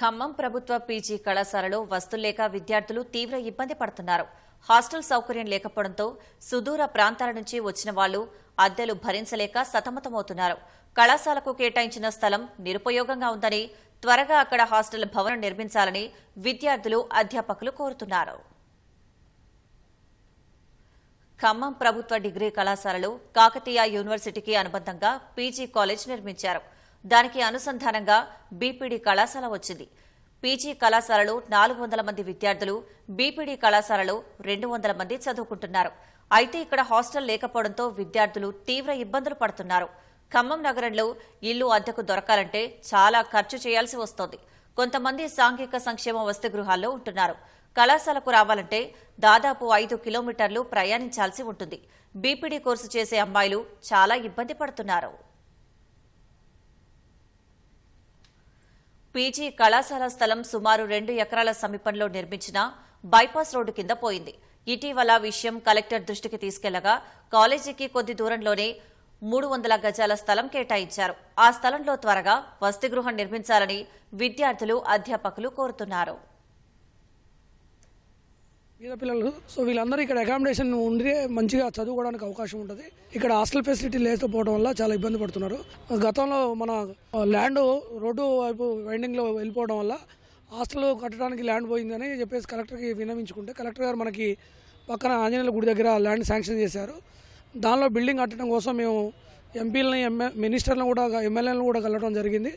ఖమ్మం ప్రభుత్వ పీజీ కళాశాలలో వస్తులేక విద్యార్థులు తీవ్ర ఇబ్బంది పడుతున్నారు. హాస్టల్ సౌకర్యం లేకపోవడంతో సుదూర ప్రాంతాల నుంచి వచ్చిన వాళ్ళు అద్దెలు భరించలేక సతమతమవుతున్నారు. కళాశాలకు కేటాయించిన స్థలం నిరుపయోగంగా ఉందని త్వరగా అక్కడ హాస్టల్ భవనం నిర్మించాలని విద్యార్థులు అధ్యాపకులు కోరుతున్నారు. ఖమ్మం ప్రభుత్వ డిగ్రీ కళాశాలలో కాకతీయ యూనివర్సిటీకి అనుబంధంగా పీజీ కాలేజ్ నిర్మించారు. దానికి అనుసంధానంగా బీపీడీ కళాశాల వచ్చింది. పీజీ కళాశాలలో నాలుగు వందల మంది విద్యార్థులు బీపీడీ కళాశాలలో రెండు వందల మంది చదువుకుంటున్నారు. అయితే ఇక్కడ హాస్టల్ లేకపోవడంతో విద్యార్థులు తీవ్ర ఇబ్బందులు పడుతున్నారు. ఖమ్మం నగరంలో ఇల్లు అద్దెకు దొరకాలంటే చాలా ఖర్చు చేయాల్సి వస్తోంది. కొంతమంది సాంఘిక సంక్షేమ వసతి గృహాల్లో ఉంటున్నారు. కళాశాలకు రావాలంటే దాదాపు ఐదు కిలోమీటర్లు ప్రయాణించాల్సి ఉంటుంది. బీపీడీ కోర్సు చేసే అమ్మాయిలు చాలా ఇబ్బంది పడుతున్నారు. పీజీ కళాశాల స్థలం సుమారు రెండు ఎకరాల సమీపంలో నిర్మించిన బైపాస్ రోడ్డు కింద పోయింది. ఇటీవల విషయం కలెక్టర్ దృష్టికి తీసుకెళ్ళగా కాలేజీకి కొద్ది దూరంలోనే మూడు వందల గజాల స్థలం కేటాయించారు. ఆ స్థలంలో త్వరగా వసతి గృహం నిర్మించాలని విద్యార్థులు అధ్యాపకులు కోరుతున్నారు. పేద పిల్లలు. సో వీళ్ళందరూ ఇక్కడ అకామిడేషన్ ఉండే మంచిగా చదువుకోవడానికి అవకాశం ఉంటుంది. ఇక్కడ హాస్టల్ ఫెసిలిటీ లేకపోవడం వల్ల చాలా ఇబ్బంది పడుతున్నారు. గతంలో మన ల్యాండ్ రోడ్డు వైపు వైండింగ్లో వెళ్ళిపోవడం వల్ల హాస్టల్ కట్టడానికి ల్యాండ్ పోయిందని చెప్పేసి కలెక్టర్కి విన్నవించుకుంటే కలెక్టర్ గారు మనకి పక్కన ఆంజనేయుల గుడి దగ్గర ల్యాండ్ శాంక్షన్ చేశారు. దానిలో బిల్డింగ్ కట్టడం కోసం మేము ఎంపీలని ఎంఏ మినిస్టర్లను కూడా ఎమ్మెల్యేలను కూడా కలవడం జరిగింది.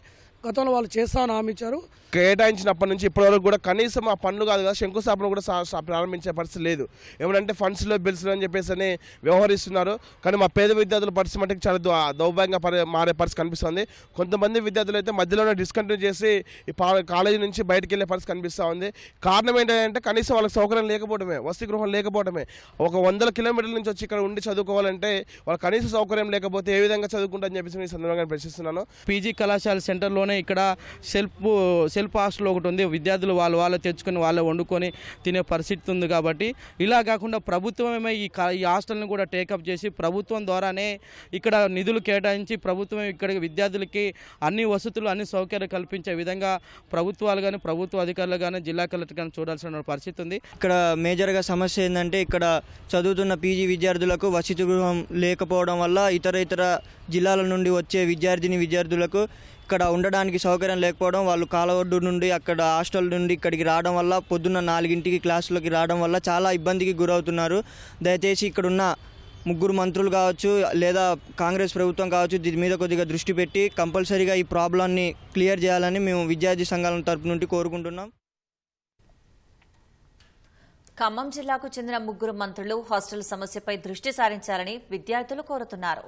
గతంలో వాళ్ళు చేస్తామని హామీ ఇచ్చారు కేటాయించినప్పటి నుంచి ఇప్పటివరకు కూడా కనీసం ఆ పనులు కాదు కదా శంకుస్థాపన కూడా ప్రారంభించే పరిస్థితి లేదు. ఏమంటే ఫండ్స్లో బిల్స్లో అని చెప్పేసి అని వ్యవహరిస్తున్నారు. కానీ మా పేద విద్యార్థుల పరిస్థితి మటుకు చాలా దౌ- దౌర్భాగ్యంగా పరి మారే పరిస్థితి కనిపిస్తుంది. కొంతమంది విద్యార్థులు అయితే మధ్యలోనే డిస్కంటిన్యూ చేసి ఈ పా- కాలేజీ నుంచి బయటకు వెళ్ళే పరిస్థితి కనిపిస్తూ ఉంది. కారణం ఏంటంటే కనీసం వాళ్ళకి సౌకర్యం లేకపోవడమే వసతి గృహం లేకపోవడమే ఒక వందల కిలోమీటర్ల నుంచి వచ్చి ఇక్కడ ఉండి చదువుకోవాలంటే వాళ్ళ కనీస సౌకర్యం లేకపోతే ఏ విధంగా చదువుకుంటారని చెప్పేసి ఈ సందర్భంగా ప్రశ్నిస్తున్నాను. పీజీ కళాశాల సెంటర్లోనే ఇక్కడ సెల్ఫ్ సెల్ఫ్ హాస్టల్ ఒకటి ఉంది. విద్యార్థులు వాళ్ళు వాళ్ళు తెచ్చుకొని వాళ్ళే వండుకొని తినే పరిస్థితి ఉంది కాబట్టి. ఇలా కాకుండా ప్రభుత్వమే ఈ ఈ హాస్టల్ని కూడా టేకప్ చేసి ప్రభుత్వం ద్వారానే ఇక్కడ నిధులు కేటాయించి ప్రభుత్వం ఇక్కడ విద్యార్థులకి అన్ని వసతులు అన్ని సౌకర్యాలు కల్పించే విధంగా ప్రభుత్వాలు కానీ ప్రభుత్వ అధికారులు కానీ జిల్లా కలెక్టర్ కానీ చూడాల్సిన పరిస్థితి ఉంది. ఇక్కడ మేజర్గా సమస్య ఏంటంటే ఇక్కడ చదువుతున్న పీజీ విద్యార్థులకు వసతి గృహం లేకపోవడం వల్ల ఇతర ఇతర జిల్లాల నుండి వచ్చే విద్యార్థిని విద్యార్థులకు ఇక్కడ ఉండడానికి సౌకర్యం లేకపోవడం వాళ్ళు కాలవడ్డు నుండి అక్కడ హాస్టల్ నుండి ఇక్కడికి రావడం వల్ల పొద్దున్న నాలుగింటికి క్లాసులకి రావడం వల్ల చాలా ఇబ్బందికి గురవుతున్నారు. దయచేసి ఇక్కడున్న ముగ్గురు మంత్రులు కావచ్చు లేదా కాంగ్రెస్ ప్రభుత్వం కావచ్చు దీని మీద కొద్దిగా దృష్టి పెట్టి కంపల్సరీగా ఈ ప్రాబ్లాన్ని క్లియర్ చేయాలని మేము విద్యార్థి సంఘాల తరపు నుండి కోరుకుంటున్నాం. ఖమ్మం జిల్లాకు చెందిన ముగ్గురు మంత్రులు హాస్టల్ సమస్యపై దృష్టి సారించాలని విద్యార్థులు కోరుతున్నారు.